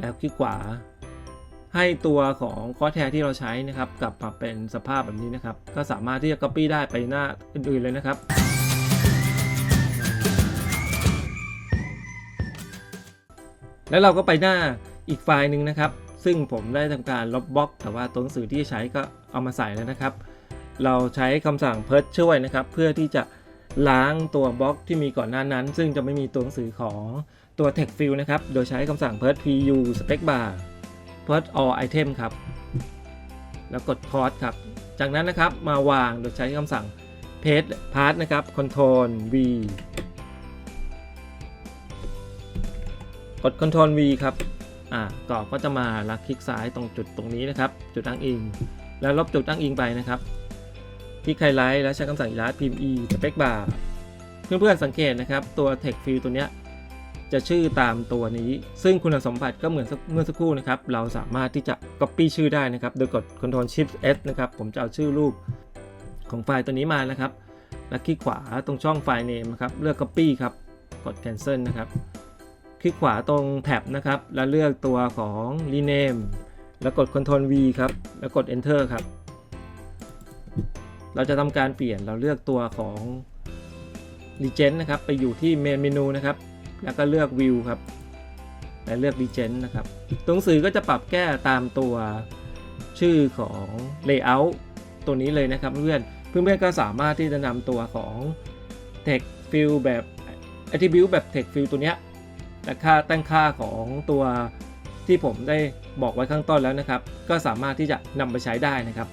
แล้วคลิกขวา ให้ตัวของคอสแทร์ที่เราใช้นะครับกลับมาเป็นสภาพแบบนี้นะครับ ก็สามารถที่จะ Copy ได้ไปหน้าอื่นๆเลยนะครับแล้วเราก็ไปหน้าอีกไฟล์หนึ่งนะครับ ซึ่งผมได้ทำการลบบล็อก แต่ว่าตัวหนังสือที่ใช้ก็เอามาใส่แล้วนะครับ เราใช้คำสั่ง p พิ r ช่วยนะครับ เพื่อที่จะ ล้างตัวบล็อกที่มีก่อนหน้านั้น ซึ่งจะไม่มีตัวหนังสือของตัว text field นะครับ โดยใช้คำสั่ง p พิ pu spec bar p พิ all item ครับ แล้วกด port ครับ จากนั้นนะครับมาวางโดยใช้คำสั่ง paste part นะครับ control v กด control V ครับอ่ากรอบก็จะมาแล้วคลิกซ้ายตรงจุดตรงนี้นะครับ จุดอ้างอิง แล้วลบจุดอ้างอิงไปนะครับ คลิกไฮไลท์แล้วใช้คำสั่ง Erase พิมพ์ E space bar เพื่อนๆสังเกตนะครับ ตัว text field ตัวเนี้ยจะชื่อตามตัวนี้ ซึ่งคุณสมบัติก็เหมือนเมื่อสักครู่นะครับ เราสามารถที่จะ copy ชื่อได้นะครับ โดยกด Ctrl Shift S นะครับ ผมจะเอาชื่อรูปของไฟล์ตัวนี้มานะครับ แล้วคลิกขวาตรงช่องไฟล์ name นะครับ เลือก copy ครับ กด cancel นะครับ คลิกขวาตรงแท็บนะครับ แล้วเลือกตัวของ rename แล้วกด Ctrl V ครับ แล้วกด enter ครับ เราจะทำการเปลี่ยนเราเลือกตัวของ Legend นะครับ ไปอยู่ที่ main menu นะครับ แล้วก็เลือก view ครับ และเลือก Legend นะครับตัวหนังสือก็จะปรับแก้ตามตัวชื่อของ layout ตัวนี้เลยนะครับเพื่อนเพื่อนๆก็สามารถที่จะนำตัวของ text field แบบ attribute แบบ text field ตัวเนี้ยและค่าตั้งค่าของตัวที่ผมได้บอกไว้ข้างต้นแล้วนะครับ ก็สามารถที่จะนำไปใช้ได้นะครับ